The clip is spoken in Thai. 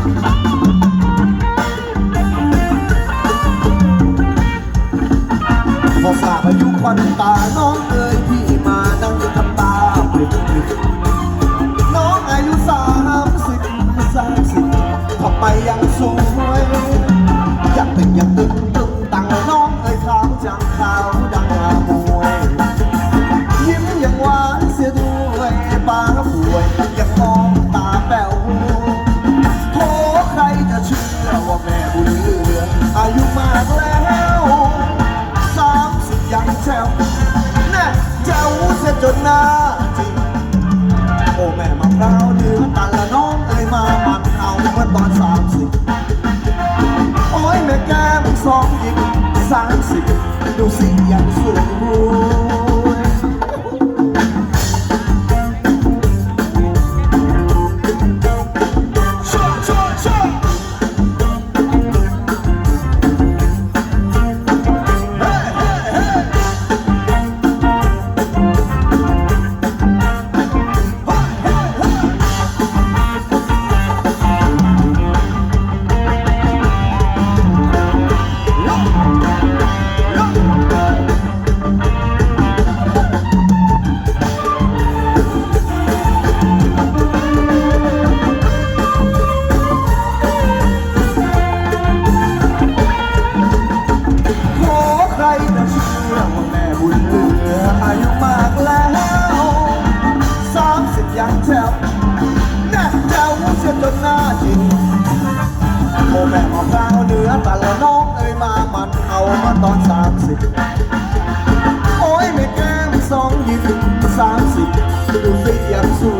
พอสาบอายุควันตา น้องเอ๋ยพี่มานั่งทำตาปลิบปลิบน้องอายุสามสิบสามสิบทำไมยังสวยอยากตึงอยากตึงตึงตังน้องเอ๋ยขาวจังขาว โอแม่มะพร้าวเนื้อตัละน้องเอ้ยมามันเอาเมื่อตอนสามสิบโอ้ยแม่แกมสองยิบสามสิบดูสิยังสวยรู้ ยังแถวหน้าเจ้าเสียจนหน้าจินโมแม่ออกกลาเนือแต่ลน้เอ้มามันเอามาตอนสามสิบโอ้ยไม่กล้งสองยี่สามสิบดูสิยังสวย